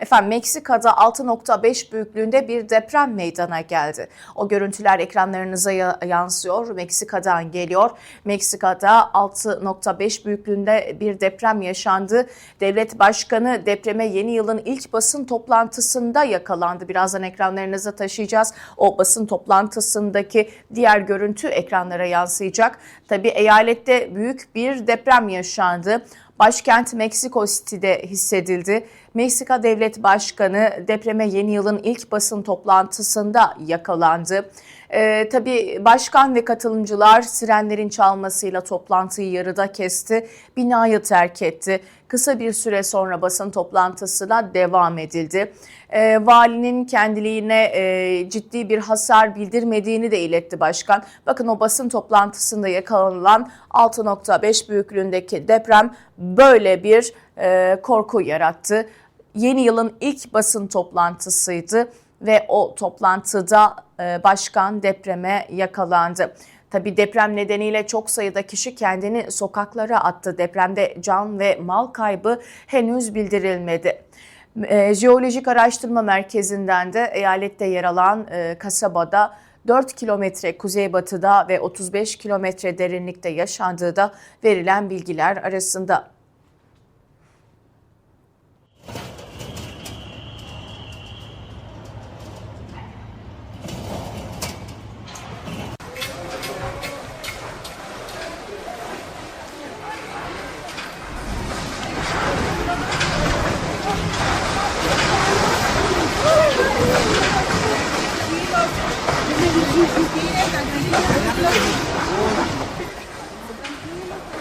Efendim Meksika'da 6.5 büyüklüğünde bir deprem meydana geldi. O görüntüler ekranlarınıza ya- yansıyor. Meksika'dan geliyor. Meksika'da 6.5 büyüklüğünde bir deprem yaşandı. Devlet Başkanı depreme yeni yılın ilk basın toplantısında yakalandı. Birazdan ekranlarınıza taşıyacağız. O basın toplantısındaki diğer görüntü ekranlara yansıyacak. Tabii eyalette büyük bir deprem yaşandı. Başkent Meksiko City'de hissedildi. Meksika Devlet Başkanı depreme yeni yılın ilk basın toplantısında yakalandı. Ee, tabii başkan ve katılımcılar sirenlerin çalmasıyla toplantıyı yarıda kesti, binayı terk etti. Kısa bir süre sonra basın toplantısına devam edildi. Ee, valinin kendiliğine e, ciddi bir hasar bildirmediğini de iletti başkan. Bakın o basın toplantısında yakalanılan 6.5 büyüklüğündeki deprem böyle bir e, korku yarattı. Yeni yılın ilk basın toplantısıydı ve o toplantıda e, başkan depreme yakalandı. Tabii deprem nedeniyle çok sayıda kişi kendini sokaklara attı. Depremde can ve mal kaybı henüz bildirilmedi. E, Jeolojik Araştırma Merkezi'nden de eyalette yer alan e, kasabada 4 kilometre kuzeybatıda ve 35 kilometre derinlikte yaşandığı da verilen bilgiler arasında. Thank you.